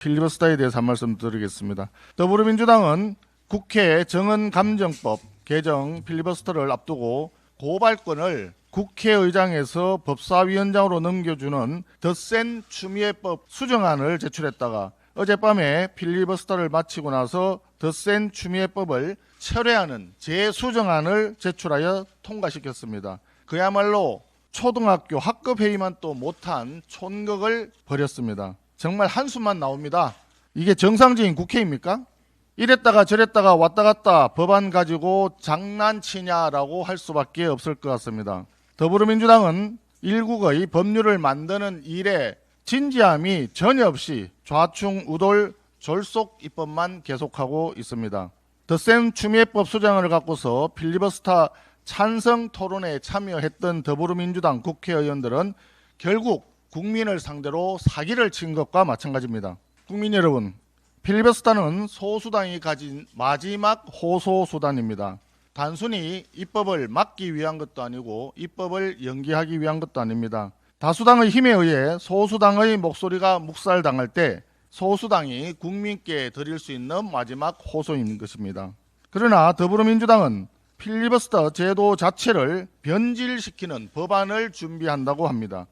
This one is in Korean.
필리버스터에 대해서 한 말씀 드리겠습니다. 더불어민주당은 국회 정언감정법 개정 필리버스터를 앞두고 고발권을 국회의장에서 법사위원장으로 넘겨주는 더센 추미애법 수정안을 제출했다가 어젯밤에 필리버스터를 마치고 나서 더센 추미애법을 철회하는 재수정안을 제출하여 통과시켰습니다. 그야말로 초등학교 학급 회의만 또 못한 촌극을 벌였습니다. 정말 한숨만 나옵니다. 이게 정상적인 국회입니까? 이랬다가 저랬다가 왔다 갔다 법안 가지고 장난치냐라고 할 수밖에 없을 것 같습니다. 더불어민주당은 일국의 법률을 만드는 일에 진지함이 전혀 없이 좌충 우돌 졸속 입법만 계속하고 있습니다. 더센 추미애법 수정을 갖고서 필리버스터 찬성 토론에 참여했던 더불어민주당 국회의원들은 결국 국민을 상대로 사기를 친 것과 마찬가지입니다. 국민 여러분, 필리버스터는 소수당이 가진 마지막 호소 수단입니다. 단순히 입법을 막기 위한 것도 아니고 입법을 연기하기 위한 것도 아닙니다. 다수당의 힘에 의해 소수당의 목소리가 묵살당할 때 소수당이 국민께 드릴 수 있는 마지막 호소인 것입니다. 그러나 더불어민주당은 필리버스터 제도 자체를 변질시키는 법안을 준비한다고 합니다.